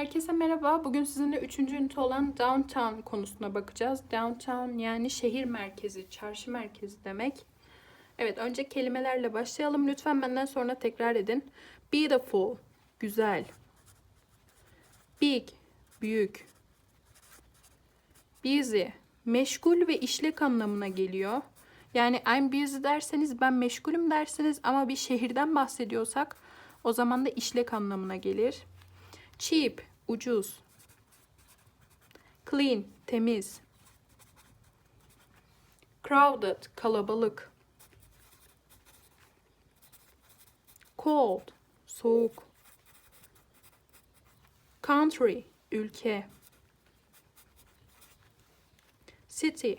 Herkese merhaba. Bugün sizinle üçüncü ünite olan downtown konusuna bakacağız. Downtown yani şehir merkezi, çarşı merkezi demek. Evet, önce kelimelerle başlayalım. Lütfen benden sonra tekrar edin. Beautiful, güzel. Big, büyük. Busy, meşgul ve işlek anlamına geliyor. Yani I'm busy derseniz ben meşgulüm dersiniz ama bir şehirden bahsediyorsak o zaman da işlek anlamına gelir. Cheap, ucuz. Clean, temiz. Crowded, kalabalık. Cold, soğuk. Country, ülke. City,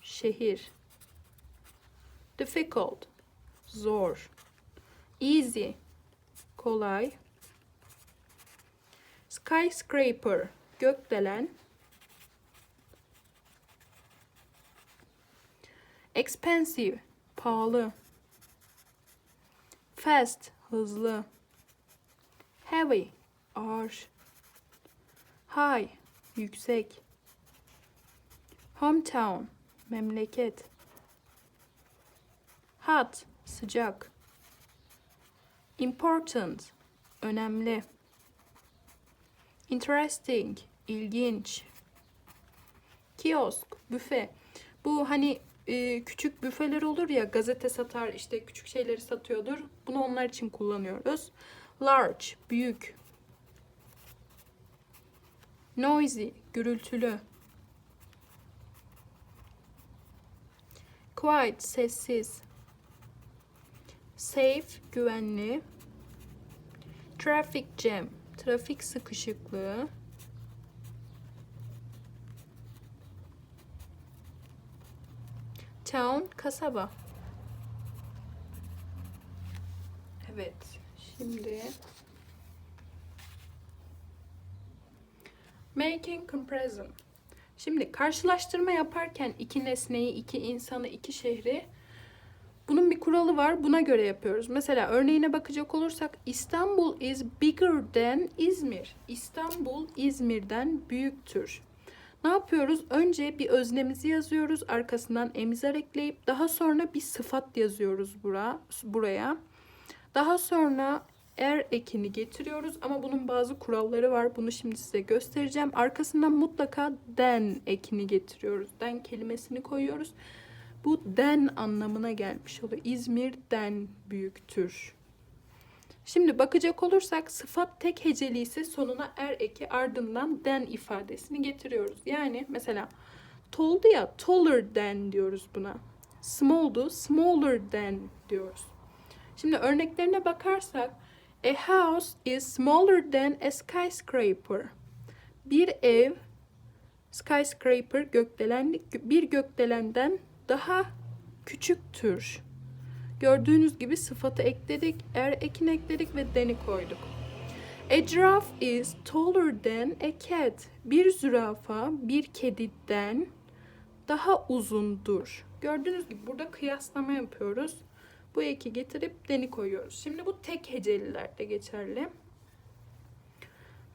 şehir. Difficult, zor. Easy, kolay. Skyscraper, gökdelen. Expensive, pahalı. Fast, hızlı. Heavy, ağır. High, yüksek. Hometown, memleket. Hot, sıcak. Important, önemli. Interesting, ilginç. Kiosk, büfe. Bu hani e, küçük büfeler olur ya gazete satar işte küçük şeyleri satıyordur. Bunu onlar için kullanıyoruz. Large, büyük. Noisy, gürültülü. Quiet, sessiz. Safe, güvenli. Traffic jam, trafik sıkışıklığı. Town, kasaba. Evet, şimdi making comparison. Şimdi karşılaştırma yaparken iki nesneyi, iki insanı, iki şehri bunun bir kuralı var. Buna göre yapıyoruz. Mesela örneğine bakacak olursak İstanbul is bigger than İzmir. İstanbul İzmir'den büyüktür. Ne yapıyoruz? Önce bir öznemizi yazıyoruz. Arkasından emizar ekleyip daha sonra bir sıfat yazıyoruz bura, buraya. Daha sonra er ekini getiriyoruz ama bunun bazı kuralları var. Bunu şimdi size göstereceğim. Arkasından mutlaka den ekini getiriyoruz. Den kelimesini koyuyoruz. Bu den anlamına gelmiş oluyor. İzmir'den büyüktür. Şimdi bakacak olursak sıfat tek heceli ise sonuna er eki ardından den ifadesini getiriyoruz. Yani mesela toll'du ya taller than diyoruz buna. Small'du smaller than diyoruz. Şimdi örneklerine bakarsak a house is smaller than a skyscraper. Bir ev skyscraper gökdelen bir gökdelenden daha küçüktür. Gördüğünüz gibi sıfatı ekledik, er ekin ekledik ve deni koyduk. A giraffe is taller than a cat. Bir zürafa bir kediden daha uzundur. Gördüğünüz gibi burada kıyaslama yapıyoruz. Bu eki getirip deni koyuyoruz. Şimdi bu tek hecelilerde geçerli.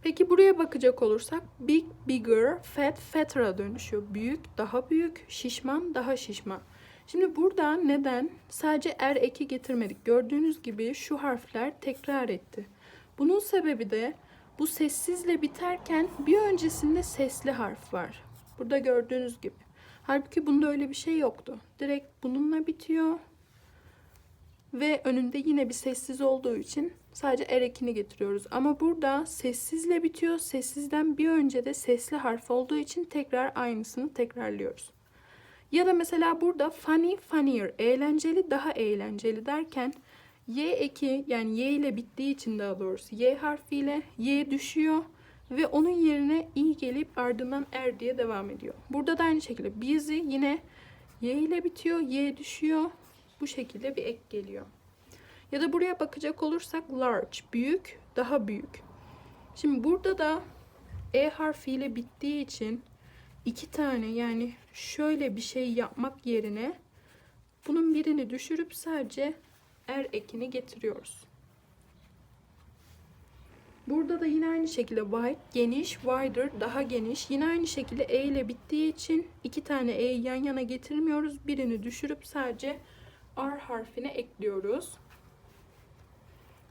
Peki buraya bakacak olursak big, bigger, fat, fatter'a dönüşüyor. Büyük, daha büyük, şişman, daha şişman. Şimdi burada neden sadece er eki getirmedik? Gördüğünüz gibi şu harfler tekrar etti. Bunun sebebi de bu sessizle biterken bir öncesinde sesli harf var. Burada gördüğünüz gibi. Halbuki bunda öyle bir şey yoktu. Direkt bununla bitiyor. Ve önünde yine bir sessiz olduğu için sadece er ekini getiriyoruz. Ama burada sessizle bitiyor. Sessizden bir önce de sesli harf olduğu için tekrar aynısını tekrarlıyoruz. Ya da mesela burada funny, funnier, eğlenceli, daha eğlenceli derken y eki yani y ile bittiği için daha doğrusu y harfiyle y düşüyor ve onun yerine i gelip ardından er diye devam ediyor. Burada da aynı şekilde busy yine y ile bitiyor, y düşüyor. Bu şekilde bir ek geliyor. Ya da buraya bakacak olursak large, büyük, daha büyük. Şimdi burada da e harfiyle bittiği için iki tane yani şöyle bir şey yapmak yerine bunun birini düşürüp sadece er ekini getiriyoruz. Burada da yine aynı şekilde wide, geniş, wider, daha geniş. Yine aynı şekilde e ile bittiği için iki tane e'yi yan yana getirmiyoruz. Birini düşürüp sadece r harfine ekliyoruz.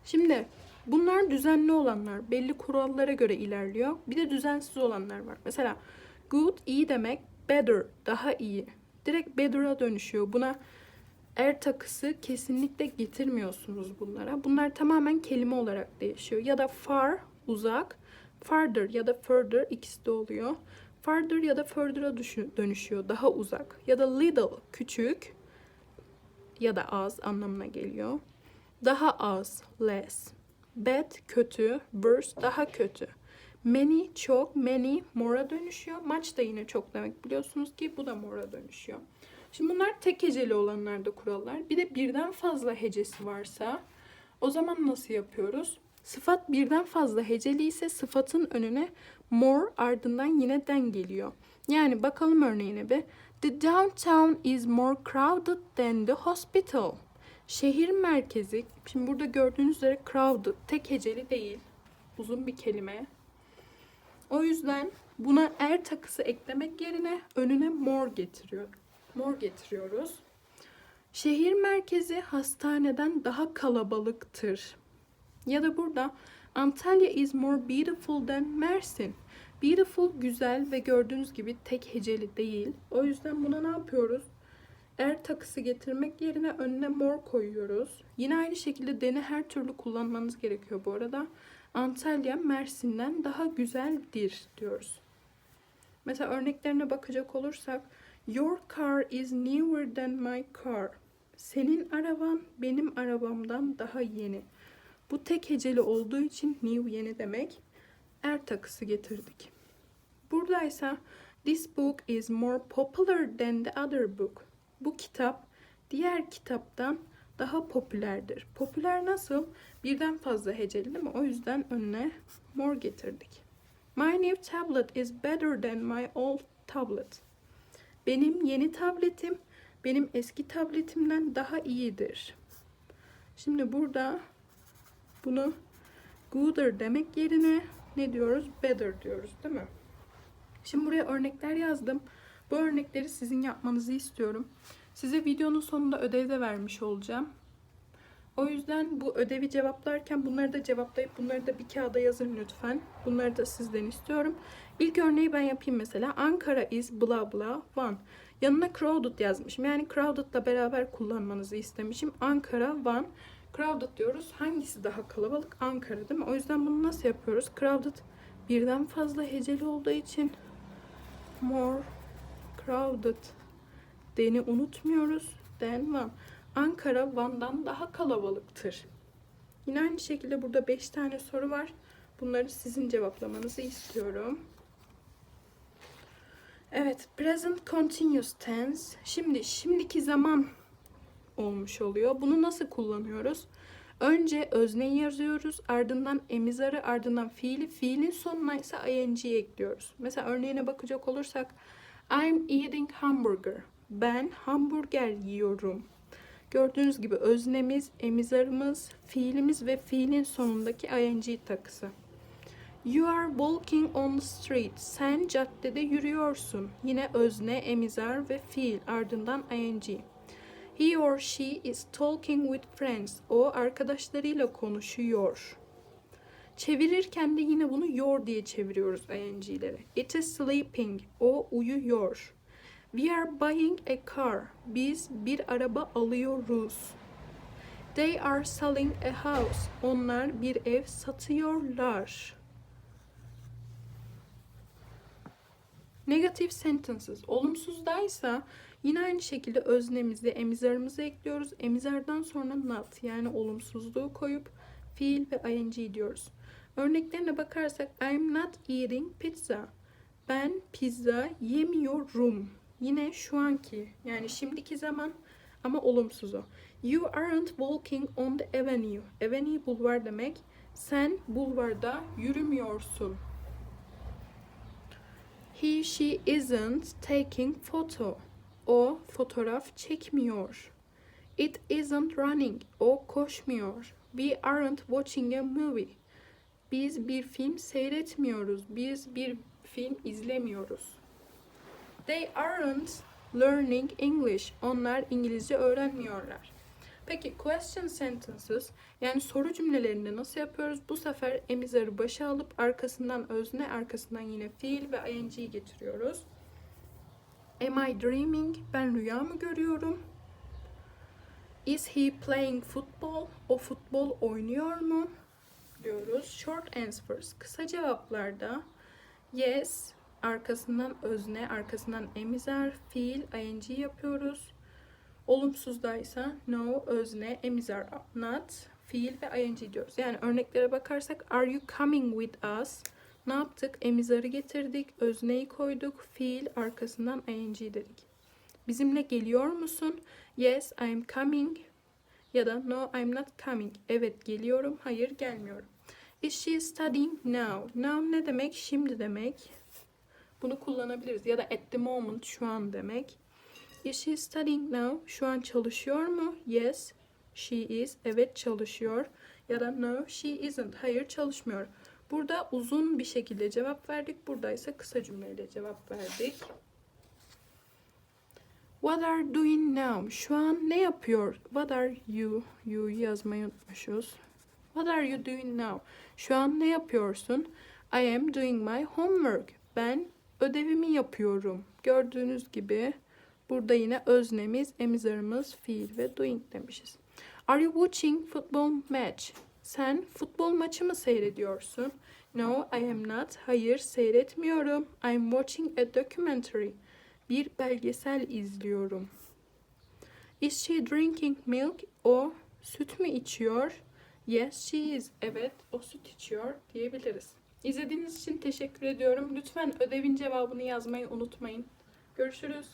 Şimdi bunlar düzenli olanlar. Belli kurallara göre ilerliyor. Bir de düzensiz olanlar var. Mesela good iyi demek, better daha iyi. Direkt better'a dönüşüyor. Buna er takısı kesinlikle getirmiyorsunuz bunlara. Bunlar tamamen kelime olarak değişiyor. Ya da far uzak, farther ya da further ikisi de oluyor. Farther ya da further'a dönüşüyor. Daha uzak. Ya da little küçük ya da az anlamına geliyor. Daha az, less. Bad kötü, worse daha kötü. Many çok, many more'a dönüşüyor. Much da yine çok demek biliyorsunuz ki bu da more'a dönüşüyor. Şimdi bunlar tek heceli olanlarda kurallar. Bir de birden fazla hecesi varsa o zaman nasıl yapıyoruz? Sıfat birden fazla heceli ise sıfatın önüne more ardından yine den geliyor. Yani bakalım örneğine bir. The downtown is more crowded than the hospital. Şehir merkezi, şimdi burada gördüğünüz üzere crowded, tek heceli değil. Uzun bir kelime. O yüzden buna er takısı eklemek yerine önüne more getiriyor. More getiriyoruz. Şehir merkezi hastaneden daha kalabalıktır. Ya da burada Antalya is more beautiful than Mersin. Beautiful güzel ve gördüğünüz gibi tek heceli değil. O yüzden buna ne yapıyoruz? Er takısı getirmek yerine önüne more koyuyoruz. Yine aynı şekilde deni her türlü kullanmanız gerekiyor bu arada. Antalya Mersin'den daha güzeldir diyoruz. Mesela örneklerine bakacak olursak Your car is newer than my car. Senin araban benim arabamdan daha yeni. Bu tek heceli olduğu için new yeni demek. Er takısı getirdik. Buradaysa this book is more popular than the other book. Bu kitap diğer kitaptan daha popülerdir. Popüler nasıl? Birden fazla heceli değil mi? O yüzden önüne more getirdik. My new tablet is better than my old tablet. Benim yeni tabletim benim eski tabletimden daha iyidir. Şimdi burada bunu gooder demek yerine ne diyoruz? Better diyoruz değil mi? Şimdi buraya örnekler yazdım. Bu örnekleri sizin yapmanızı istiyorum. Size videonun sonunda ödev de vermiş olacağım. O yüzden bu ödevi cevaplarken bunları da cevaplayıp bunları da bir kağıda yazın lütfen. Bunları da sizden istiyorum. İlk örneği ben yapayım mesela. Ankara is bla bla one. Yanına crowded yazmışım. Yani crowded'la beraber kullanmanızı istemişim. Ankara one. Crowded diyoruz. Hangisi daha kalabalık? Ankara değil mi? O yüzden bunu nasıl yapıyoruz? Crowded birden fazla heceli olduğu için more crowded deni unutmuyoruz. Than one. Ankara Van'dan daha kalabalıktır. Yine aynı şekilde burada 5 tane soru var. Bunları sizin cevaplamanızı istiyorum. Evet, present continuous tense. Şimdi şimdiki zaman olmuş oluyor. Bunu nasıl kullanıyoruz? Önce özneyi yazıyoruz, ardından emizarı, ardından fiili, fiilin sonuna ise ing'yi ekliyoruz. Mesela örneğine bakacak olursak I'm eating hamburger. Ben hamburger yiyorum. Gördüğünüz gibi öznemiz, emizarımız, fiilimiz ve fiilin sonundaki ing takısı. You are walking on the street. Sen caddede yürüyorsun. Yine özne, emizar ve fiil ardından ing. He or she is talking with friends. O arkadaşlarıyla konuşuyor. Çevirirken de yine bunu your diye çeviriyoruz ing'leri. It is sleeping. O uyuyor. We are buying a car. Biz bir araba alıyoruz. They are selling a house. Onlar bir ev satıyorlar. Negative sentences. Olumsuzdaysa yine aynı şekilde öznemizi, emizarımızı ekliyoruz. Emizardan sonra not yani olumsuzluğu koyup fiil ve ing diyoruz. Örneklerine bakarsak I'm not eating pizza. Ben pizza yemiyorum. Yine şu anki yani şimdiki zaman ama olumsuzu. You aren't walking on the avenue. Avenue bulvar demek. Sen bulvarda yürümüyorsun. He, she isn't taking photo. O fotoğraf çekmiyor. It isn't running. O koşmuyor. We aren't watching a movie. Biz bir film seyretmiyoruz. Biz bir film izlemiyoruz. They aren't learning English. Onlar İngilizce öğrenmiyorlar. Peki question sentences yani soru cümlelerinde nasıl yapıyoruz? Bu sefer emizarı başa alıp arkasından özne, arkasından yine fiil ve ing getiriyoruz. Am I dreaming? Ben rüya mı görüyorum? Is he playing football? O futbol oynuyor mu? Diyoruz. Short answers. Kısa cevaplarda yes, arkasından özne, arkasından emizar, fiil, ing yapıyoruz. Olumsuzdaysa no, özne, emizar, not, fiil ve ing diyoruz. Yani örneklere bakarsak are you coming with us? Ne yaptık? Emizarı getirdik, özneyi koyduk, fiil arkasından ing dedik. Bizimle geliyor musun? Yes, I am coming. Ya da no, I'm not coming. Evet, geliyorum. Hayır, gelmiyorum. Is she studying now? Now ne demek? Şimdi demek. Bunu kullanabiliriz. Ya da at the moment, şu an demek. Is she studying now? Şu an çalışıyor mu? Yes, she is. Evet, çalışıyor. Ya da no, she isn't. Hayır, çalışmıyor. Burada uzun bir şekilde cevap verdik. Burada ise kısa cümleyle cevap verdik. What are doing now? Şu an ne yapıyor? What are you? You yazmayı unutmuşuz. What are you doing now? Şu an ne yapıyorsun? I am doing my homework. Ben ödevimi yapıyorum. Gördüğünüz gibi burada yine öznemiz, emizarımız, fiil ve doing demişiz. Are you watching football match? Sen futbol maçı mı seyrediyorsun? No, I am not. Hayır, seyretmiyorum. I'm watching a documentary. Bir belgesel izliyorum. Is she drinking milk? O süt mü içiyor? Yes, she is. Evet, o süt içiyor diyebiliriz. İzlediğiniz için teşekkür ediyorum. Lütfen ödevin cevabını yazmayı unutmayın. Görüşürüz.